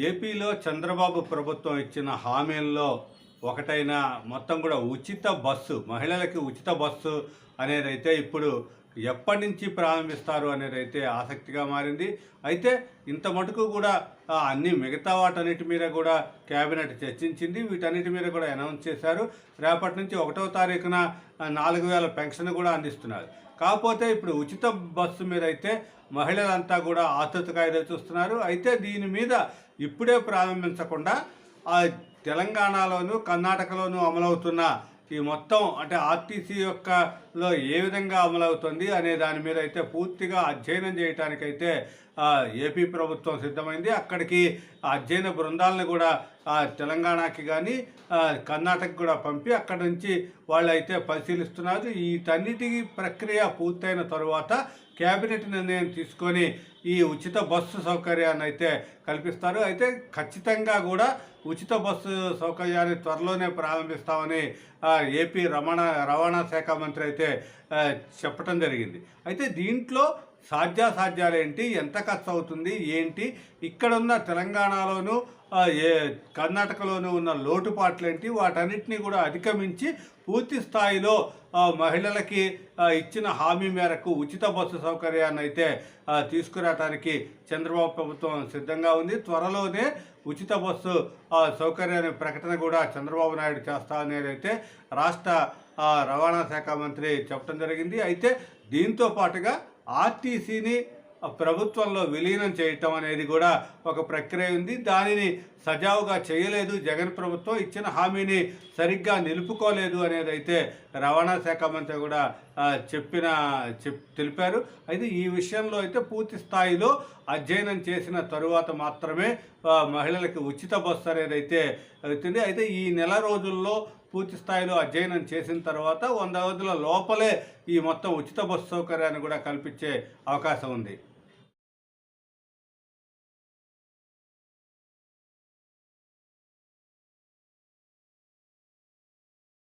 ఏపీలో చంద్రబాబు ప్రభుత్వం ఇచ్చిన హామీల్లో ఒకటైన మొత్తం కూడా ఉచిత బస్సు మహిళలకి ఉచిత బస్సు అనేది అయితే ఇప్పుడు ఎప్పటి నుంచి ప్రారంభిస్తారు అనేది అయితే ఆసక్తిగా మారింది. అయితే ఇంత మటుకు కూడా అన్ని మిగతా వాటన్నిటి మీద కూడా కేబినెట్ చర్చించింది. వీటన్నిటి మీద కూడా అనౌన్స్ చేశారు. రేపటి నుంచి ఒకటో తారీఖున నాలుగు వేల పెన్షన్ కూడా అందిస్తున్నారు. కాకపోతే ఇప్పుడు ఉచిత బస్సు మీద అయితే మహిళలంతా కూడా ఆతృతగా ఎదురు చూస్తున్నారు. అయితే దీని మీద ఇప్పుడే ప్రారంభించకుండా ఆ తెలంగాణలోను కర్ణాటకలోను అమలవుతున్న ఈ మొత్తం అంటే ఆర్టీసీ యొక్క లో ఏ విధంగా అమలవుతుంది అనే దాని మీద అయితే పూర్తిగా అధ్యయనం చేయటానికైతే ఏపీ ప్రభుత్వం సిద్ధమైంది. అక్కడికి అధ్యయన బృందాలను కూడా తెలంగాణకి కానీ కర్ణాటక కూడా పంపి అక్కడ నుంచి వాళ్ళు అయితే పరిశీలిస్తున్నారు వీటన్నిటి ప్రక్రియ పూర్తయిన తరువాత కేబినెట్ నిర్ణయం తీసుకొని ఈ ఉచిత బస్సు సౌకర్యాన్ని అయితే కల్పిస్తారు. అయితే ఖచ్చితంగా కూడా ఉచిత బస్సు సౌకర్యాన్ని త్వరలోనే ప్రారంభిస్తామని ఏపీ రవాణా రవాణా శాఖ మంత్రి అయితే చెప్పడం జరిగింది. అయితే దీంట్లో సాధ్యాసాధ్యాలు ఏంటి ఎంత ఖర్చు అవుతుంది ఏంటి? ఇక్కడున్న తెలంగాణలోను ఏ కర్ణాటకలోనూ ఉన్న లోటుపాట్లు ఏంటి వాటన్నిటిని కూడా అధిగమించి పూర్తి స్థాయిలో మహిళలకి ఇచ్చిన హామీ మేరకు ఉచిత బస్సు సౌకర్యాన్ని అయితే తీసుకురావటానికి తీసుకురావడానికి చంద్రబాబు ప్రభుత్వం సిద్ధంగా ఉంది. త్వరలోనే ఉచిత బస్సు సౌకర్యాన్ని ప్రకటన కూడా చంద్రబాబు నాయుడు చేస్తా అనేది రాష్ట్ర రవాణా శాఖ మంత్రి చెప్పడం జరిగింది. అయితే దీంతో పాటుగా ఆర్టీసీని ప్రభుత్వంలో విలీనం చేయటం అనేది కూడా ఒక ప్రక్రియ ఉంది. దానిని సజావుగా చేయలేదు. జగన్ ప్రభుత్వం ఇచ్చిన హామీని సరిగ్గా నిలుపుకోలేదు అనేది అయితే రవాణా శాఖ మంత్రి కూడా చెప్పిన చెప్ తెలిపారు. అయితే ఈ విషయంలో అయితే పూర్తి స్థాయిలో అధ్యయనం చేసిన తరువాత మాత్రమే మహిళలకి ఉచిత బస్సు అనేది అయితే అవుతుంది. అయితే ఈ నెల రోజుల్లో పూర్తి స్థాయిలో అధ్యయనం చేసిన తర్వాత వంద రోజుల లోపలే ఈ మొత్తం ఉచిత బస్సు సౌకర్యాన్ని కూడా కల్పించే అవకాశం ఉంది.